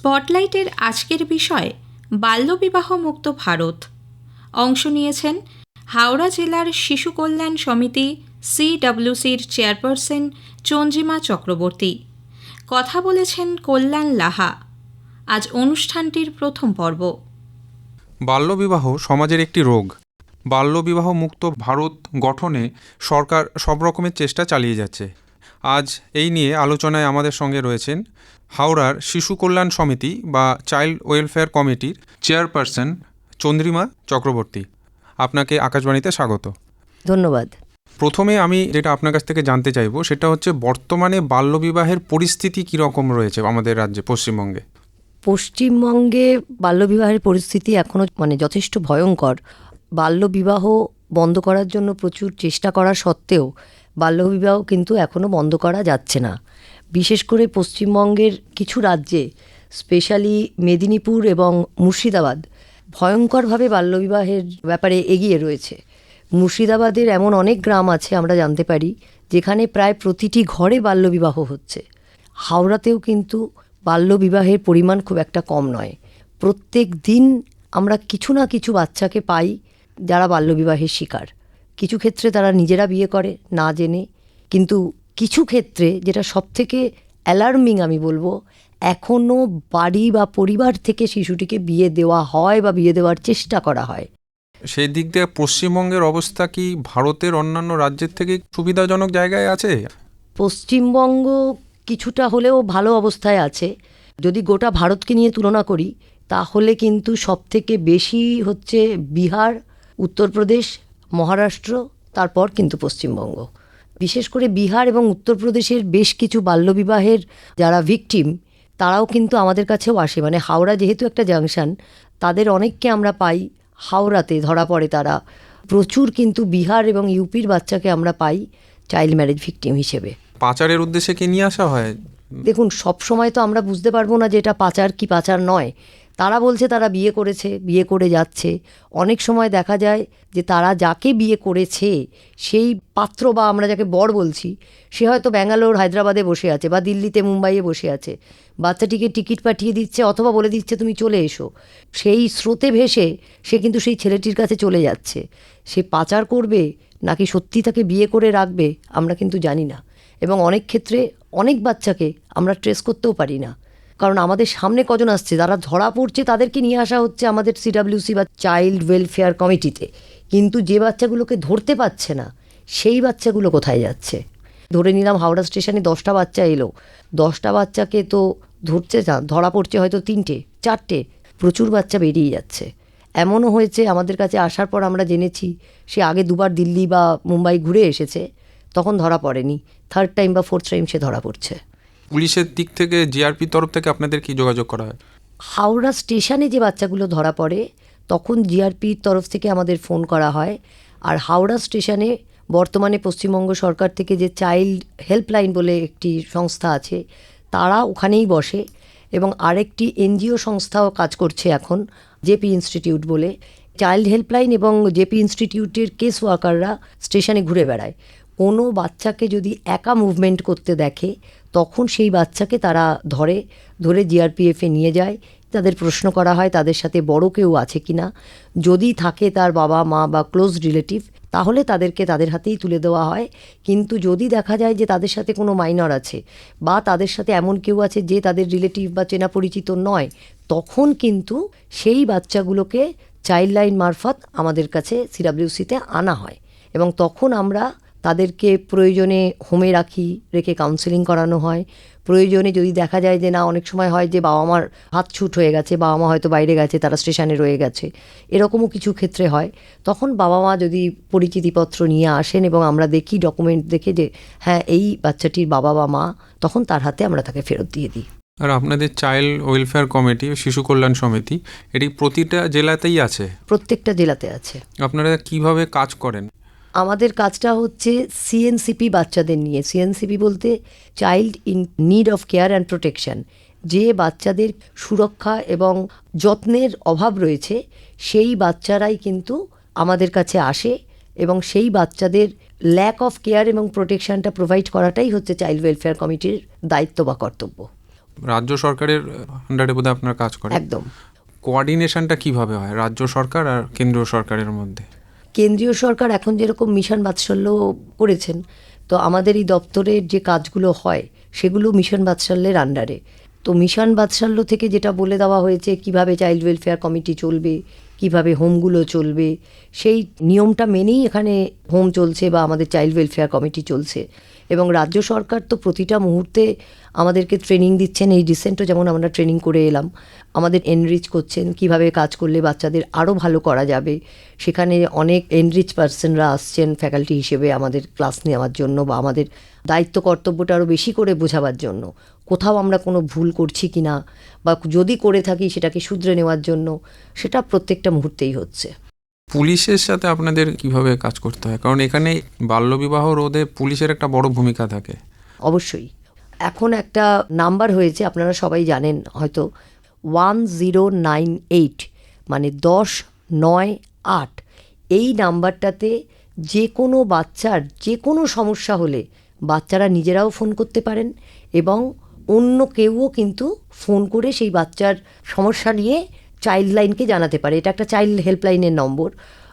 স্পটলাইটের আজকের বিষয় বাল্যবিবাহ মুক্ত ভারত। অংশ নিয়েছেন হাওড়া জেলার শিশু কল্যাণ সমিতি সিডব্লিউসির চেয়ারপারসন চঞ্জিমা চক্রবর্তী। কথা বলেছেন কল্যাণ লাহা। আজ অনুষ্ঠানটির প্রথম পর্ব। বাল্যবিবাহ সমাজের একটি রোগ। বাল্যবিবাহ মুক্ত ভারত গঠনে সরকার সব রকমের চেষ্টা চালিয়ে যাচ্ছে। আজ এই নিয়ে আলোচনায় আমাদের সঙ্গে রয়েছেন হাওড়ার শিশু কল্যাণ সমিতি বা চাইল্ড ওয়েলফেয়ার কমিটির চেয়ারপারসন চন্দ্রিমা চক্রবর্তী। আপনাকে আকাশবাণীতে স্বাগত। ধন্যবাদ। প্রথমে আমি যেটা আপনার কাছ থেকে জানতে চাইব সেটা হচ্ছে বর্তমানে বাল্যবিবাহের পরিস্থিতি কীরকম রয়েছে আমাদের রাজ্যে পশ্চিমবঙ্গে? পশ্চিমবঙ্গে বাল্যবিবাহের পরিস্থিতি এখনও মানে যথেষ্ট ভয়ঙ্কর। বাল্যবিবাহ বন্ধ করার জন্য প্রচুর চেষ্টা করা সত্ত্বেও বাল্যবিবাহ কিন্তু এখনও বন্ধ করা যাচ্ছে না। বিশেষ করে পশ্চিমবঙ্গের কিছু রাজ্যে, স্পেশালি মেদিনীপুর এবং মুর্শিদাবাদ, ভয়ঙ্করভাবে বাল্যবিবাহের ব্যাপারে এগিয়ে রয়েছে। মুর্শিদাবাদের এমন অনেক গ্রাম আছে আমরা জানতে পারি, যেখানে প্রায় প্রতিটি ঘরে বাল্যবিবাহ হচ্ছে। হাওড়াতেও কিন্তু বাল্যবিবাহের পরিমাণ খুব একটা কম নয়। প্রত্যেক দিন আমরা কিছু না কিছু বাচ্চাকে পাই যারা বাল্যবিবাহের শিকার। কিছু ক্ষেত্রে তারা নিজেরা বিয়ে করে না জেনে। কিন্তু কিছু ক্ষেত্রে যেটা সবথেকে অ্যালার্মিং আমি বলব এখনও বাড়ি বা পরিবার থেকে শিশুটিকে বিয়ে দেওয়া হয় বা বিয়ে দেওয়ার চেষ্টা করা হয়। সেই দিক দিয়ে পশ্চিমবঙ্গের অবস্থা কি ভারতের অন্যান্য রাজ্যের থেকে সুবিধাজনক জায়গায় আছে? পশ্চিমবঙ্গ কিছুটা হলেও ভালো অবস্থায় আছে। যদি গোটা ভারতকে নিয়ে তুলনা করি তাহলে কিন্তু সবথেকে বেশি হচ্ছে বিহার উত্তরপ্রদেশ মহারাষ্ট্র তারপর কিন্তু পশ্চিমবঙ্গ। বিশেষ করে বিহার এবং উত্তরপ্রদেশের বেশ কিছু বাল্যবিবাহের যারা ভিকটিম তারাও কিন্তু আমাদের কাছেও আসে। মানে হাওড়া যেহেতু একটা জাংশন তাদের অনেককে আমরা পাই। হাওড়াতে ধরা পড়ে তারা। প্রচুর কিন্তু বিহার এবং ইউপির বাচ্চাকে আমরা পাই চাইল্ড ম্যারেজ ভিকটিম হিসেবে। পাচারের উদ্দেশ্যে কি নিয়ে আসা হয়? দেখুন সব সময় তো আমরা বুঝতে পারব না যে এটা পাচার কি পাচার নয়। তারা বলছে তারা বিয়ে করেছে, বিয়ে করে যাচ্ছে। অনেক সময় দেখা যায় যে তারা যাকে বিয়ে করেছে, সেই পাত্র বা আমরা যাকে বর বলছি, সে হয়তো ব্যাঙ্গালোর, হায়দ্রাবাদে বসে আছে বা দিল্লিতে, মুম্বাইয়ে বসে আছে। বাচ্চাটিকে টিকিট পাঠিয়ে দিচ্ছে অথবা বলে দিচ্ছে, তুমি চলে এসো। সেই স্রোতে ভেসে সে কিন্তু সেই ছেলেটির কাছে চলে যাচ্ছে। সে পাচার করবে নাকি সত্যি তাকে বিয়ে করে রাখবে, আমরা কিন্তু জানি না। এবং অনেক ক্ষেত্রে অনেক বাচ্চাকে আমরা ট্রেস করতেও পারি না। কারণ আমাদের সামনে কজন আসছে? যারা ধরা পড়ছে তাদেরকে নিয়ে আসা হচ্ছে আমাদের সিডাব্লিউসি বা চাইল্ড ওয়েলফেয়ার কমিটিতে কিন্তু যে বাচ্চাগুলোকে ধরতে পারছে না, সেই বাচ্চাগুলো কোথায় যাচ্ছে? ধরে নিলাম হাওড়া স্টেশনে দশটা বাচ্চা এলো। দশটা বাচ্চাকে তো ধরছে না, ধরা পড়ছে হয়তো তিনটে, চারটে। প্রচুর বাচ্চা বেরিয়ে যাচ্ছে। এমনও হয়েছে, আমাদের কাছে আসার পর আমরা জেনেছি, সে আগে দুবার দিল্লি বা মুম্বাই ঘুরে এসেছে, তখন ধরা পড়েনি। থার্ড টাইম বা ফোর্থ টাইম সে ধরা পড়ছে। পুলিশের দিক থেকে জিআরপি তরফ থেকে আপনাদের কি যোগাযোগ করা হয়? হাওড়া স্টেশনে যে বাচ্চাগুলো ধরা পড়ে, তখন জিআরপির তরফ থেকে আমাদের ফোন করা হয়। আর হাওড়া স্টেশনে বর্তমানে পশ্চিমবঙ্গ সরকার থেকে যে চাইল্ড হেল্পলাইন বলে একটি সংস্থা আছে, তারা ওখানেই বসে এবং আরেকটি এনজিও সংস্থাও কাজ করছে এখন জেপি ইনস্টিটিউট বলে। চাইল্ড হেল্পলাইন এবং জেপি ইনস্টিটিউটের কেস ওয়ার্কাররা স্টেশনে ঘুরে বেড়ায়। কোনো বাচ্চাকে যদি একা মুভমেন্ট করতে দেখে তখন সেই বাচ্চাকে তারা ধরে ধরে জিআরপিএফে নিয়ে যায়। তাদের প্রশ্ন করা হয়, তাদের সাথে বড় কেউ আছে কি না? যদি থাকে তার বাবা, মা বা ক্লোজ রিলেটিভ তাহলে তাদেরকে তাদের হাতেই তুলে দেওয়া হয়। কিন্তু যদি দেখা যায় যে তাদের সাথে কোনো মাইনর আছে বা তাদের সাথে এমন কেউ আছে যে তাদের রিলেটিভ বা চেনা পরিচিত নয়, তখন কিন্তু সেই বাচ্চাগুলোকে চাইল্ড লাইন মারফত আমাদের কাছে সিডাব্লিউসিতে আনা হয়। এবং তখন আমরা তাদেরকে প্রয়োজনে হোমে রাখি রেখে কাউন্সেলিং করানো হয়। প্রয়োজনে যদি দেখা যায় যে না অনেক সময় হয় যে বাবা মার হাত ছুট হয়ে গেছে বাবা মা হয়তো বাইরে গেছে তারা স্টেশনে রয়ে গেছে এরকমও কিছু ক্ষেত্রে হয়। তখন বাবা মা যদি পরিচিতিপত্র নিয়ে আসেন এবং আমরা দেখি ডকুমেন্ট দেখে যে হ্যাঁ এই বাচ্চাটির বাবা বা মা তখন তার হাতে আমরা তাকে ফেরত দিয়ে দিই। আর আপনাদের চাইল্ড ওয়েলফেয়ার কমিটি শিশু কল্যাণ সমিতি এটি প্রতিটা জেলাতেই আছে? প্রত্যেকটা জেলাতে আছে। আপনারা কীভাবে কাজ করেন? আমাদের কাজটা হচ্ছে সিএনসিপি বাচ্চাদের নিয়ে। সিএনসিপি বলতে child in need of care and protection যে বাচ্চাদের সুরক্ষা এবং যত্নের অভাব রয়েছে সেই বাচ্চারাই কিন্তু আমাদের কাছে আসে এবং সেই বাচ্চাদের ল্যাক অফ কেয়ার এবং প্রোটেকশনটা প্রোভাইড করাটাই হচ্ছে চাইল্ড ওয়েলফেয়ার কমিটির দায়িত্ব বা কর্তব্য। রাজ্য সরকারের আন্ডারে বোধহয় আপনার কাজ করে একদম। কোঅর্ডিনেশনটা কীভাবে হয়? রাজ্য সরকার আর কেন্দ্রীয় সরকারের মধ্যে? কেন্দ্রীয় সরকার এখন যেরকম মিশন বাৎসল্য করেছেন, তো আমাদের এই দপ্তরের যে কাজগুলো হয়, সেগুলো মিশন বাৎসল্যের আন্ডারে তো মিশন বাৎসল্য থেকে যেটা বলে দেওয়া হয়েছে, কীভাবে চাইল্ড ওয়েলফেয়ার কমিটি চলবে, কীভাবে হোমগুলো চলবে, সেই নিয়মটা মেনেই এখানে হোম চলছে বা আমাদের চাইল্ড ওয়েলফেয়ার কমিটি চলছে। এবং রাজ্য সরকার তো প্রতিটা মুহূর্তে আমাদেরকে ট্রেনিং দিচ্ছেন এই রিসেন্টও যেমন আমরা ট্রেনিং করে এলাম। আমাদের এনরিচ করছেন, কীভাবে কাজ করলে বাচ্চাদের আরও ভালো করা যাবে। সেখানে অনেক এনরিচ পার্সনরা আসছেন ফ্যাকাল্টি হিসেবে আমাদের ক্লাস নেওয়ার জন্য বা আমাদের দায়িত্ব কর্তব্যটা আরও বেশি করে বোঝাবার জন্য। কোথাও আমরা কোনো ভুল করছি কি না বা যদি করে থাকি সেটাকে শুধরে নেওয়ার জন্য, সেটা প্রত্যেকটা মুহূর্তেই হচ্ছে। পুলিশের সাথে আপনাদের কীভাবে কাজ করতে হয়? কারণ এখানে বাল্যবিবাহ রোধে পুলিশের একটা বড় ভূমিকা থাকে। অবশ্যই। এখন একটা নাম্বার হয়েছে, আপনারা সবাই জানেন, হয়তো ওয়ান জিরো নাইন এইট মানে দশ নয় আট। এই নাম্বারটাতে যে কোনো বাচ্চার যে কোনো সমস্যা হলে বাচ্চারা নিজেরাও ফোন করতে পারেন এবং অন্য কেউও কিন্তু ফোন করে সেই বাচ্চার সমস্যা নিয়ে চাইল্ড লাইনকে জানাতে পারে। এটা একটা চাইল্ড হেল্পলাইনের নম্বর।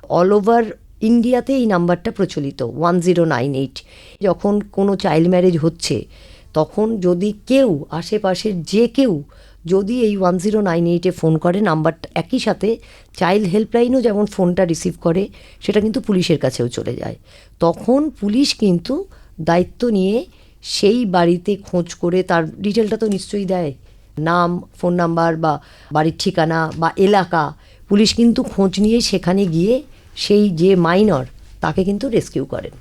অল ওভার ইন্ডিয়াতে এই নাম্বারটা প্রচলিত ওয়ান জিরো নাইন এইট যখন কোনো চাইল্ড ম্যারেজ হচ্ছে, তখন যদি কেউ, আশেপাশের যে কেউ, যদি এই ওয়ান জিরো নাইন এইটে ফোন করে নাম্বারটা একই সাথে চাইল্ড হেল্পলাইনও যেমন ফোনটা রিসিভ করে, সেটা কিন্তু পুলিশের কাছেও চলে যায়। তখন পুলিশ কিন্তু দায়িত্ব নিয়ে সেই বাড়িতে খোঁজ করে, তার ডিটেলটা তো নিশ্চয়ই দেয়। নাম ফোন নাম্বার বা বাড়ির ঠিকানা বা এলাকা পুলিশ কিন্তু খোঁজ নিয়ে সেখানে গিয়ে সেই যে মাইনর তাকে কিন্তু রেস্কিউ করেন।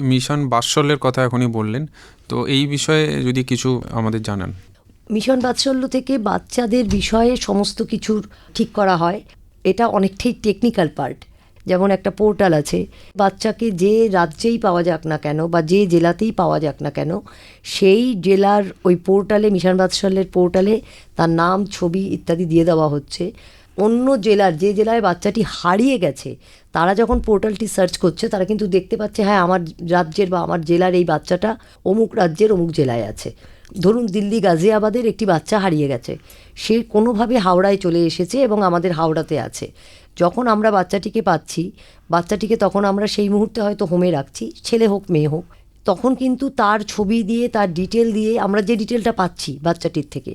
মিশন বাৎসল্যের কথা এখনই বললেন তো এই বিষয়ে যদি কিছু আমাদের জানান। মিশন বাৎসল্য থেকে বাচ্চাদের বিষয়ে সমস্ত কিছুর ঠিক করা হয়। এটা অনেকটাই টেকনিক্যাল পার্ট যেমন একটা পোর্টাল আছে, বাচ্চাকে যে রাজ্যেই পাওয়া যাক না কেন বা যে জেলাতেই পাওয়া যাক না কেন, সেই জেলার ওই পোর্টালে, মিশন বাৎসল্যের পোর্টালে তার নাম, ছবি ইত্যাদি দিয়ে দেওয়া হচ্ছে। অন্য জেলার যে জেলায় বাচ্চাটি হারিয়ে গেছে, তারা যখন পোর্টালটি সার্চ করছে, তারা কিন্তু দেখতে পাচ্ছে হ্যাঁ আমার রাজ্যের বা আমার জেলার এই বাচ্চাটা অমুক রাজ্যের, অমুক জেলায় আছে। ধরুন, দিল্লি গাজিয়াবাদের একটি বাচ্চা হারিয়ে গেছে। সে কোনোভাবে হাওড়ায় চলে এসেছে এবং আমাদের হাওড়াতে আছে। যখন আমরা বাচ্চাটিকে পাচ্ছি, বাচ্চাটিকে তখন আমরা সেই মুহূর্তে হয়তো হোমে রাখছি, ছেলে হোক, মেয়ে হোক, তখন কিন্তু তার ছবি দিয়ে, তার ডিটেল দিয়ে আমরা যে ডিটেলটা পাচ্ছি বাচ্চাটির থেকে,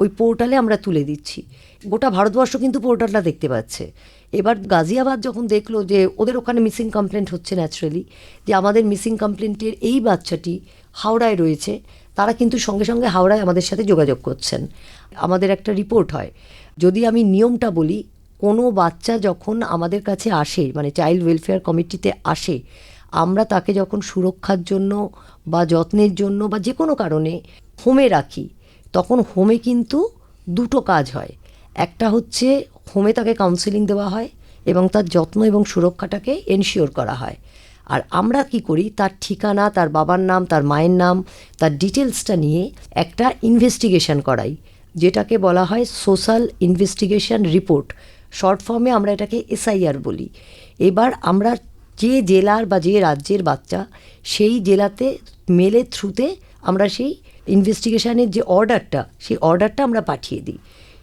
ওই পোর্টালে আমরা তুলে দিচ্ছি। গোটা ভারতবর্ষ কিন্তু পোর্টালটা দেখতে পাচ্ছে। এবার গাজিয়াবাদ যখন দেখল যে ওদের ওখানে মিসিং কমপ্লেন্ট হচ্ছে ন্যাচারালি যে আমাদের মিসিং কমপ্লেন্টের এই বাচ্চাটি হাওড়ায় রয়েছে, তারা কিন্তু সঙ্গে সঙ্গে হাওড়ায় আমাদের সাথে যোগাযোগ করছেন। আমাদের একটা রিপোর্ট হয়। যদি আমি নিয়মটা বলি কোনো বাচ্চা যখন আমাদের কাছে আসে মানে চাইল্ড ওয়েলফেয়ার কমিটিতে আসে, আমরা তাকে যখন সুরক্ষার জন্য বা যত্নের জন্য বা যে কোনো কারণে হোমে রাখি, তখন হোমে কিন্তু দুটো কাজ হয়। একটা হচ্ছে হোমে তাকে কাউন্সিলিং দেওয়া হয় এবং তার যত্ন এবং সুরক্ষাটাকে এনশিওর করা হয়। আর আমরা কি করি, তার ঠিকানা, তার বাবার নাম, তার মায়ের নাম, তার ডিটেলসটা নিয়ে একটা ইনভেস্টিগেশন করাই, যেটাকে বলা হয় সোশ্যাল ইনভেস্টিগেশন রিপোর্ট শর্ট ফর্মে আমরা এটাকে এসআইআর বলি। এবার আমরা যে জেলার বা যে রাজ্যের বাচ্চা, সেই জেলাতে মেলের থ্রুতে আমরা সেই ইনভেস্টিগেশনের যে অর্ডারটা, সেই অর্ডারটা আমরা পাঠিয়ে দিই।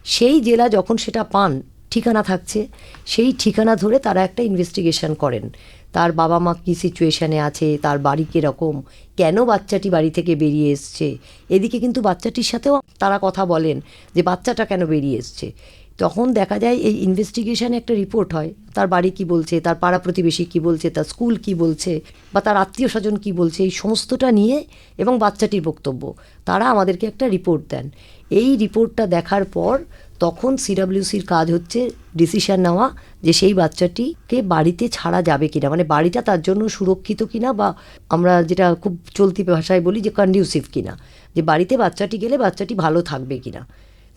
সেই জেলা যখন সেটা পান, ঠিকানা থাকছে, সেই ঠিকানা ধরে তারা একটা ইনভেস্টিগেশন করেন। তার বাবা মা কী সিচুয়েশানে আছে, তার বাড়ি কীরকম, কেন বাচ্চাটি বাড়ি থেকে বেরিয়ে এসছে? এদিকে কিন্তু বাচ্চাটির সাথেও তারা কথা বলেন যে বাচ্চাটা কেন বেরিয়ে এসছে? তখন দেখা যায় এই ইনভেস্টিগেশনে একটা রিপোর্ট হয়। তার বাড়ি কি বলছে, তার পাড়া প্রতিবেশী কি বলছে, তার স্কুল কি বলছে, বা তার আত্মীয় স্বজন কী বলছে, এই সমস্তটা নিয়ে এবং বাচ্চাটির বক্তব্য। তারা আমাদেরকে একটা রিপোর্ট দেন। এই রিপোর্টটা দেখার পর তখন সিডাব্লিউসির কাজ হচ্ছে ডিসিশন নেওয়া যে সেই বাচ্চাটিকে বাড়িতে ছাড়া যাবে কিনা। মানে বাড়িটা তার জন্য সুরক্ষিত কিনা বা আমরা যেটা খুব চলতি ভাষায় বলি যে কন্ডিউসিভ কিনা। যে বাড়িতে বাচ্চাটি গেলে বাচ্চাটি ভালো থাকবে কিনা।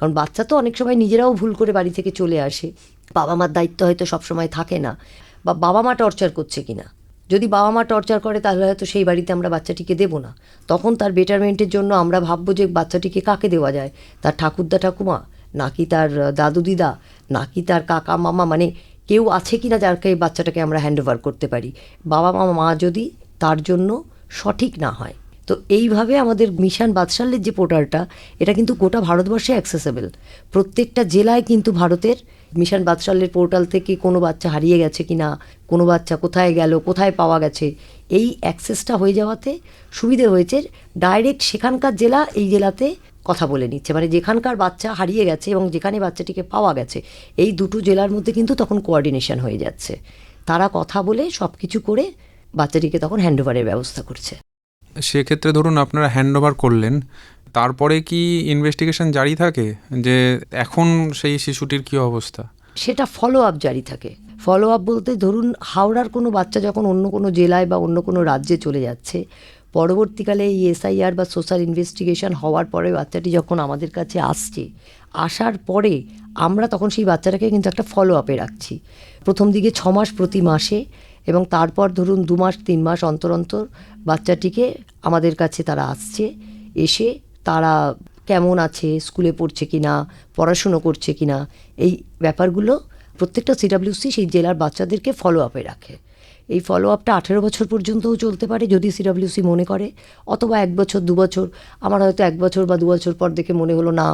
কারণ বাচ্চা তো অনেক সময় নিজেরাও ভুল করে বাড়ি থেকে চলে আসে। বাবা মার দায়িত্ব হয়তো সবসময় থাকে না। বা বাবা মা টর্চার করছে কিনা? যদি বাবা মা টর্চার করে, তাহলে হয়তো সেই বাড়িতে আমরা বাচ্চাটিকে দেবো না। তখন তার বেটারমেন্টের জন্য আমরা ভাববো যে বাচ্চাটিকে কাকে দেওয়া যায়? তার ঠাকুরদা ঠাকুমা? নাকি তার দাদু দিদা? নাকি তার কাকা মামা? মানে কেউ আছে কি না যারকে বাচ্চাটাকে আমরা হ্যান্ড ওভার করতে পারি? বাবা মা মা যদি তার জন্য সঠিক না হয় তো এইভাবে আমাদের মিশন বাদশালের যে পোর্টালটা, এটা কিন্তু গোটা ভারতবর্ষে অ্যাক্সেসেবল প্রত্যেকটা জেলায় কিন্তু ভারতের মিশন বাদশালের পোর্টাল থেকে কোনো বাচ্চা হারিয়ে গেছে কি না কোনো বাচ্চা কোথায় গেল, কোথায় পাওয়া গেছে, এই অ্যাক্সেসটা হয়ে যাওয়াতে সুবিধে হয়েছে ডাইরেক্ট সেখানকার জেলা এই জেলাতে কথা বলে নিচ্ছে। মানে যেখানকার বাচ্চা হারিয়ে গেছে এবং যেখানে বাচ্চাটিকে পাওয়া গেছে, এই দুটো জেলার মধ্যে কিন্তু তখন কোঅর্ডিনেশন হয়ে যাচ্ছে। তারা কথা বলে সব কিছু করে বাচ্চাটিকে তখন হ্যান্ডওভারের ব্যবস্থা করছে। সেক্ষেত্রে ধরুন আপনারা হ্যান্ড ওভার করলেন, তারপরে কি ইনভেস্টিগেশন জারি থাকে যে এখন সেই শিশুটির কি অবস্থা? সেটা ফলো আপ জারি থাকে। ফলো আপ বলতে ধরুন হাওড়ার কোনো বাচ্চা যখন অন্য কোনো জেলায় বা অন্য কোনো রাজ্যে চলে যাচ্ছে, পরবর্তীকালে এই এসআইআর বা সোশ্যাল ইনভেস্টিগেশন হওয়ার পরে বাচ্চাটি যখন আমাদের কাছে আসছে, আসার পরে আমরা তখন সেই বাচ্চাটাকে কিন্তু একটা ফলো আপে রাখছি। প্রথম দিকে ছ মাস প্রতি মাসে এবং তারপর ধরুন দু মাস, তিন মাস অন্তর অন্তর বাচ্চাটিকে আমাদের কাছে তারা আসছে, এসে তারা কেমন আছে, স্কুলে পড়ছে কি না পড়াশুনো করছে কি না এই ব্যাপারগুলো প্রত্যেকটা সিডাব্লিউসি সেই জেলার বাচ্চাদেরকে ফলো আপে রাখে। এই ফলো আপটা আঠেরো বছর পর্যন্তও চলতে পারে যদি সিডাব্লিউসি মনে করে, অথবা এক বছর, দু বছর, আমার হয়তো এক বছর বা দু বছর পর দেখে মনে হলো, না,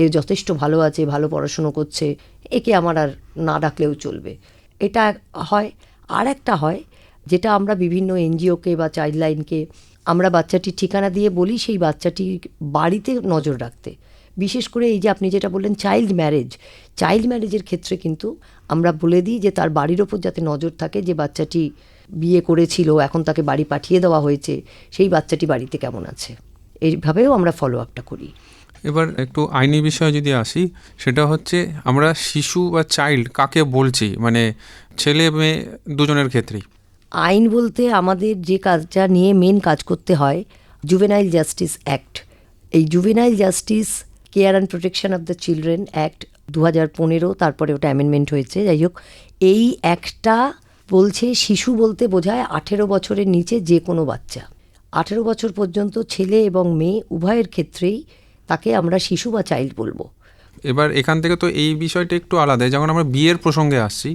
এ যথেষ্ট ভালো আছে, ভালো পড়াশুনো করছে, একে আমার আর না ডাকলেও চলবে। এটা হয়। আর একটা হয়, যেটা আমরা বিভিন্ন এনজিওকে বা চাইল্ড লাইনকে আমরা বাচ্চাটির ঠিকানা দিয়ে বলি, সেই বাচ্চাটির বাড়িতে নজর রাখতে। বিশেষ করে এই যে আপনি যেটা বললেন, চাইল্ড ম্যারেজ। চাইল্ড ম্যারেজের ক্ষেত্রে কিন্তু আমরা বলে দিই যে তার বাড়ির ওপর যাতে নজর থাকে যে বাচ্চাটি বিয়ে করেছিল, এখন তাকে বাড়ি পাঠিয়ে দেওয়া হয়েছে, সেই বাচ্চাটি বাড়িতে কেমন আছে। এইভাবেও আমরা ফলো আপটা করি। এবার একটু আইনি বিষয়ে যদি আসি, সেটা হচ্ছে আমরা শিশু বা চাইল্ড কাকে বলছি? মানে ছেলে মেয়ে দুজনের ক্ষেত্রেই। আইন বলতে আমাদের যে কাজটা নিয়ে মেন কাজ করতে হয় জুভেনাইল জাস্টিস অ্যাক্ট এই juvenile justice care and protection of the children act দু হাজার পনেরো তারপরে ওটা অ্যামেন্ডমেন্ট হয়েছে যাই হোক এই অ্যাক্টটা বলছে শিশু বলতে বোঝায় আঠেরো বছরের নিচে যে কোনো বাচ্চা। আঠেরো বছর পর্যন্ত ছেলে এবং মেয়ে উভয়ের ক্ষেত্রেই তাকে আমরা শিশু বা চাইল্ড বলব। এবার এখান থেকে তো এই বিষয়টা একটু আলাদা যেমন আমরা বিয়ের প্রসঙ্গে আসছি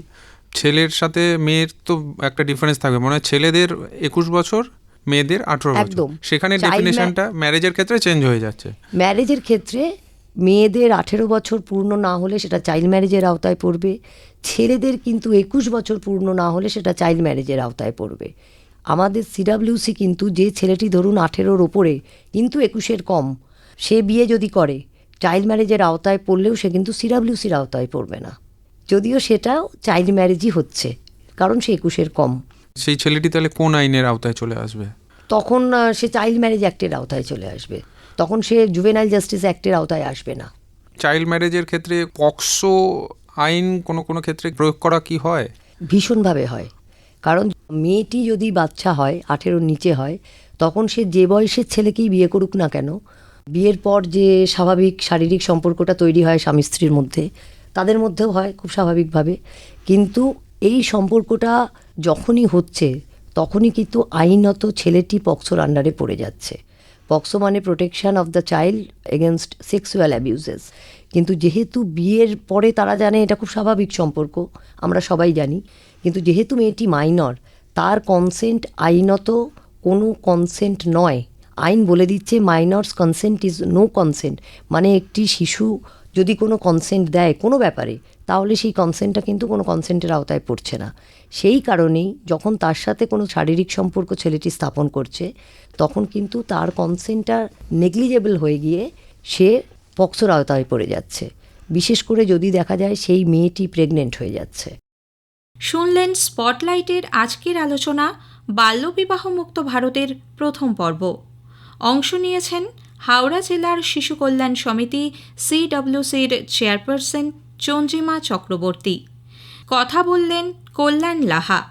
ছেলের সাথে মেয়ের তো একটা ডিফারেন্স থাকবে। মনে হয় ছেলেদের একুশ বছর মেয়েদের আঠেরো বছর। একদম। সেখানে ডেফিনেশনটা ম্যারেজের ক্ষেত্রে চেঞ্জ হয়ে যাচ্ছে। ম্যারেজের ক্ষেত্রে মেয়েদের আঠেরো বছর পূর্ণ না হলে সেটা চাইল্ড ম্যারেজের আওতায় পড়বে। ছেলেদের কিন্তু একুশ বছর পূর্ণ না হলে সেটা চাইল্ড ম্যারেজের আওতায় পড়বে। আমাদের সিডাব্লিউসি কিন্তু যে ছেলেটি ধরুন আঠেরোর ওপরে কিন্তু একুশের কম সে বিয়ে যদি করে চাইল্ড ম্যারেজের আওতায় পড়লেও সে কিন্তু সিডাব্লিউসির আওতায় পড়বে না। যদিও সেটাও চাইল্ড ম্যারেজই হচ্ছে কারণ সে একুশের কম। সেই ছেলেটি তাহলে কোন আইনের আওতায় চলে আসবে? তখন সে চাইল্ড ম্যারেজ অ্যাক্টের আওতায় চলে আসবে। তখন সে জুভেনাইল জাস্টিস অ্যাক্টের আওতায় আসবে না। চাইল্ড ম্যারেজের ক্ষেত্রে পক্সো আইন কোনো কোনো ক্ষেত্রে প্রয়োগ করা কি হয়? ভীষণভাবে হয়। কারণ মেয়েটি যদি বাচ্চা হয় আঠেরোর নিচে হয় তখন সে যে বয়সের ছেলেকেই বিয়ে করুক না কেন বিয়ের পর যে স্বাভাবিক শারীরিক সম্পর্কটা তৈরি হয় স্বামী স্ত্রীর মধ্যে তাদের মধ্যেও হয় খুব স্বাভাবিকভাবে। কিন্তু এই সম্পর্কটা যখনই হচ্ছে, তখনই কিন্তু আইনত ছেলেটি পক্সোর আন্ডারে পড়ে যাচ্ছে। পক্সো মানে protection of the child against sexual abuses কিন্তু যেহেতু বিয়ের পরে তারা জানে এটা খুব স্বাভাবিক সম্পর্ক, আমরা সবাই জানি, কিন্তু যেহেতু মেয়েটি মাইনর তার কনসেন্ট আইনত কোনো কনসেন্ট নয়। আইন বলে দিচ্ছে minors consent is no consent মানে একটি শিশু যদি কোনো কনসেন্ট দেয় কোনো ব্যাপারে, তাহলে সেই কনসেন্টটা কিন্তু কোনো কনসেন্টের আওতায় পড়ছে না। সেই কারণেই যখন তার সাথে কোনো শারীরিক সম্পর্ক ছেলেটি স্থাপন করছে, তখন কিন্তু তার কনসেন্টটা নেগলিজেবল হয়ে গিয়ে সে পক্সোর আওতায় পড়ে যাচ্ছে। বিশেষ করে যদি দেখা যায় সেই মেয়েটি প্রেগনেন্ট হয়ে যাচ্ছে। শুনলেন স্পটলাইটের আজকের আলোচনা বাল্যবিবাহ মুক্ত ভারতের প্রথম পর্ব। অংশ নিয়েছেন হাওড়া জেলার শিশু কল্যাণ সমিতি সিডব্লিউসির চেয়ারপারসন চঞ্জিমা চক্রবর্তী। কথা বললেন কল্যাণ লাহা।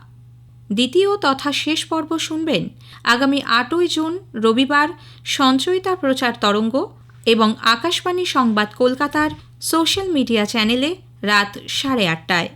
দ্বিতীয় তথা শেষ পর্ব শুনবেন আগামী আটই জুন রবিবার সঞ্চয়িতা প্রচার তরঙ্গ এবং আকাশবাণী সংবাদ কলকাতার সোশ্যাল মিডিয়া চ্যানেলে রাত সাড়ে আটটায়।